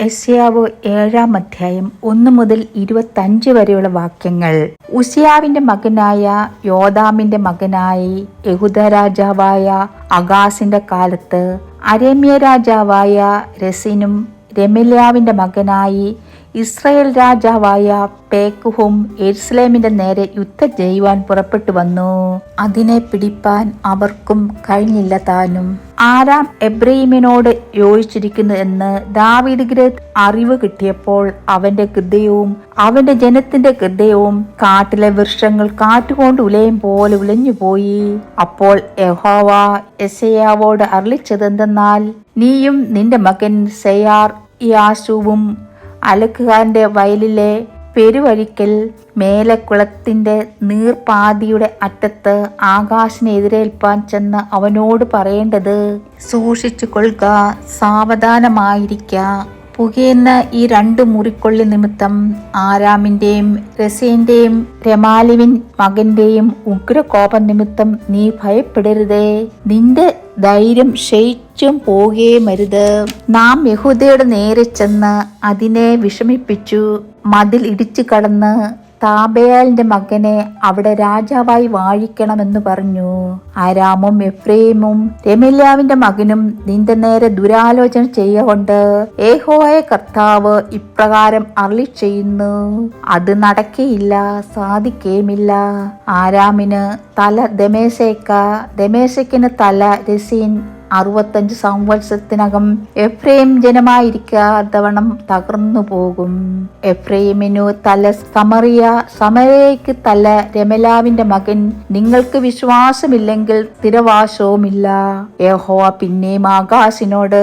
എസ്യാവ് ഏഴാം അധ്യായം ഒന്ന് മുതൽ ഇരുപത്തഞ്ച് വരെയുള്ള വാക്യങ്ങൾ. ഉസിയാവിന്റെ മകനായ യോദാമിന്റെ മകനായി യഹുദ രാജാവായ അഗാസിന്റെ കാലത്ത് അരേമ്യ രാജാവായ രസിനും രമല്യാവിന്റെ മകനായി ഇസ്രയേൽ രാജാവായ പേക്കുഹും എരുസലേമിന്റെ നേരെ യുദ്ധം ചെയ്യുവാൻ പുറപ്പെട്ടു വന്നു. അതിനെ പിടിപ്പാൻ അവർക്കും കഴിഞ്ഞില്ല താനും. ആരാം എബ്രഹീമിനോട് യോജിച്ചിരിക്കുന്നു എന്ന് ദാവീദ് അറിവ് കിട്ടിയപ്പോൾ അവന്റെ ഹൃദയവും അവന്റെ ജനത്തിന്റെ ഹൃദയവും കാട്ടിലെ വൃക്ഷങ്ങൾ കാറ്റുകൊണ്ട് ഉലയും പോലെ ഉലഞ്ഞുപോയി അപ്പോൾ യഹോവ എസയാവോട് അറിളിച്ചതെന്തെന്നാൽ നീയും നിന്റെ മകൻ സെയാർ യാശുവും അലക്കുകാരന്റെ വയലിലെ പെരുവഴിക്കൽ മേലക്കുളത്തിന്റെ നീർപാതിയുടെ അറ്റത്ത് ആകാശിനെ എതിരേൽപ്പാൻ ചെന്ന് അവനോട് പറയേണ്ടത് സൂക്ഷിച്ചു കൊള്ളുക സാവധാനമായിരിക്ക. പുകയുന്ന ഈ രണ്ട് മുറിക്കൊള്ളി നിമിത്തം ആരാമിന്റെയും രസേന്റെയും രമാലിവിൻ മകന്റെയും ഉഗ്രകോപം നിമിത്തം നീ ഭയപ്പെടരുതേ. നിന്റെ ധൈര്യം ക്ഷയിച്ചും പോകേമരുത്. നാം യഹൂദയുടെ നേരെ ചെന്ന് അതിനെ വിഷമിപ്പിച്ചു. മതിൽ ഇടിച്ചു കടന്ന് താബേലിന്റെ മകനെ അവിടെ രാജാവായി വാഴിക്കണമെന്ന് പറഞ്ഞു. ആരാമും എഫ്രേമും രമില്യാവിന്റെ മകനും നിന്റെ നേരെ ദുരാലോചന ചെയ്യകൊണ്ട് ഏഹോയ കർത്താവ് ഇപ്രകാരം അറി ചെയ്യുന്നു. അത് നടക്കേയില്ല സാധിക്കേമില്ല ആരാമിന് തല ദമേശേക്ക ദമേശക്കിന് തല രസീൻ അറുപത്തഞ്ച് സംവത്സരത്തിനകം എഫ്രൈം ജനമായിരിക്കാത്തവണ്ണം തകർന്നു പോകും. എഫ്രൈമിനു തല സമറിയ സമരയ്ക്ക് തല രമലാവിന്റെ മകൻ. നിങ്ങൾക്ക് വിശ്വാസമില്ലെങ്കിൽ സ്ഥിരവാശവുമില്ല യഹോവ പിന്നെയും ആകാശിനോട്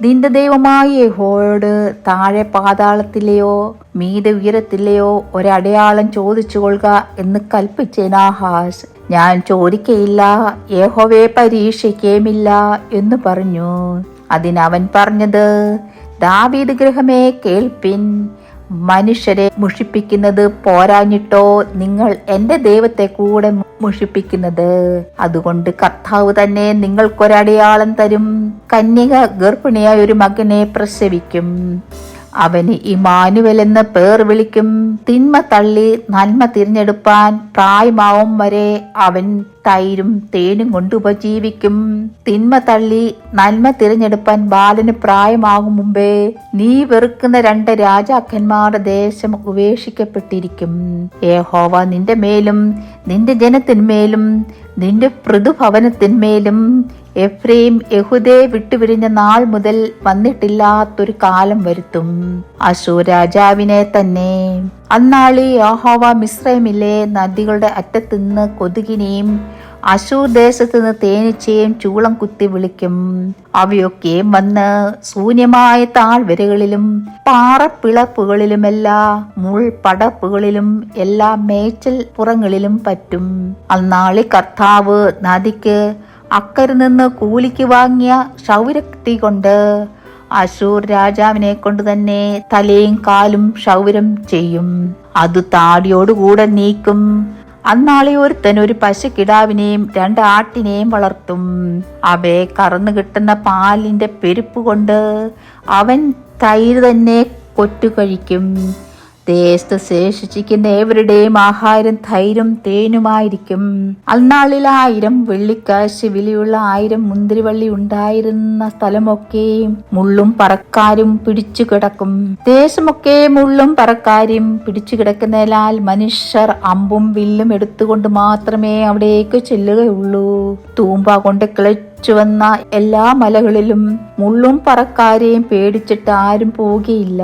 നിന്റെ ദൈവമായി യഹോയോട് താഴെ പാതാളത്തിലെയോ മീത ഉയരത്തിലെയോ ഒരടയാളം ചോദിച്ചു കൊള്ളുക എന്ന് കൽപ്പിച്ചേനാഹാസ് ഞാൻ ചോദിക്കയില്ല യഹോവയെ പരീക്ഷിക്കേമില്ല എന്ന് പറഞ്ഞു. അതിനവൻ പറഞ്ഞത് ദാവീദ് ഗ്രഹമേ കേൾപ്പിൻ. മനുഷ്യരെ മുഷിപ്പിക്കുന്നത് പോരാഞ്ഞിട്ടോ നിങ്ങൾ എന്റെ ദൈവത്തെ കൂടെ മുഷിപ്പിക്കുന്നത്? അതുകൊണ്ട് കർത്താവ് തന്നെ നിങ്ങൾക്കൊരടയാളം തരും. കന്യക ഗർഭിണിയായ ഒരു മകനെ പ്രസവിക്കും. അവന് ഇമാനുവൽ എന്ന് പേർ വിളിക്കും. തിന്മ തള്ളി നന്മ തിരഞ്ഞെടുപ്പാൻ പ്രായമാവും വരെ അവൻ തൈരും തേനും കൊണ്ട് ഉപജീവിക്കും. തിന്മ തള്ളി നന്മ തിരഞ്ഞെടുപ്പാൻ ബാലന് പ്രായമാകും മുമ്പേ നീ വെറുക്കുന്ന രണ്ട് രാജാക്കന്മാരുടെ ദേശം ഉപേക്ഷിക്കപ്പെട്ടിരിക്കും. ഏഹോവ നിന്റെ മേലും നിന്റെ ജനത്തിന്മേലും നിന്റെ പൃഥുഭവനത്തിന്മേലും എഫ്രൈം യഹുദയെ വിട്ടുപിരിഞ്ഞ നാൾ മുതൽ വന്നിട്ടില്ലാത്തൊരു കാലം വരുത്തും. അശൂർ രാജാവിനെ തന്നെ. അന്നാളി യഹോവ മിശ്രമിലെ നദികളുടെ അറ്റത്തുനിന്ന് കൊതുകിനെയും അശൂർ ദേശത്ത് നിന്ന് തേനീച്ചയും ചൂളം കുത്തി വിളിക്കും. അവയൊക്കെയും വന്ന് ശൂന്യമായ താഴ്വരകളിലും പാറപ്പിളപ്പുകളിലുമെല്ലാ മുൾപടപ്പുകളിലും എല്ലാ മേച്ചൽ പുറങ്ങളിലും പറ്റും. അന്നാളി കർത്താവ് നദിക്ക് അക്കരെ നിന്ന് കൂലിക്ക് വാങ്ങിയ ക്ഷൗരക്തി കൊണ്ട് അശൂർ രാജാവിനെ കൊണ്ട് തന്നെ തലയും കാലും ക്ഷൗരം ചെയ്യും. അത് താടിയോടുകൂടെ നീക്കും. അന്നാളെ ഒരുത്തൻ ഒരു പശുക്കിടാവിനെയും രണ്ട് ആട്ടിനെയും വളർത്തും. അവയെ കറന്നു കിട്ടുന്ന പാലിന്റെ പെരുപ്പ് കൊണ്ട് അവൻ തൈര് തന്നെ കൊറ്റു കഴിക്കും. ദേശത്ത് ശേഷിച്ചിരിക്കുന്ന ഏവരുടെയും ആഹാരം ധൈര്യം തേനുമായിരിക്കും. അന്നാളിൽ ആയിരം വെള്ളിക്കാശ് വിലയുള്ള ആയിരം മുന്തിരിവള്ളി ഉണ്ടായിരുന്ന സ്ഥലമൊക്കെയും മുള്ളും പറക്കാരും പിടിച്ചു കിടക്കും. ദേശമൊക്കെ മുള്ളും പറക്കാരും പിടിച്ചു കിടക്കുന്നതിനാൽ മനുഷ്യർ അമ്പും വില്ലും എടുത്തുകൊണ്ട് മാത്രമേ അവിടേക്ക് ചെല്ലുകയുള്ളൂ. തൂമ്പ കൊണ്ട് കിളച്ചു വന്ന എല്ലാ മലകളിലും മുള്ളും പറക്കാരെയും പേടിച്ചിട്ട് ആരും പോവുകയില്ല.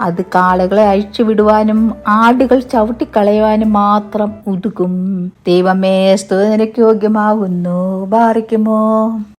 അത് കാളകളെ അഴിച്ചുവിടുവാനും ആടുകൾ ചവിട്ടിക്കളയുവാനും മാത്രം ഉതുകും ദൈവമേ സ്തുതിനക്ക് യോഗ്യമാകുന്നു. ബാറിക്കുമോ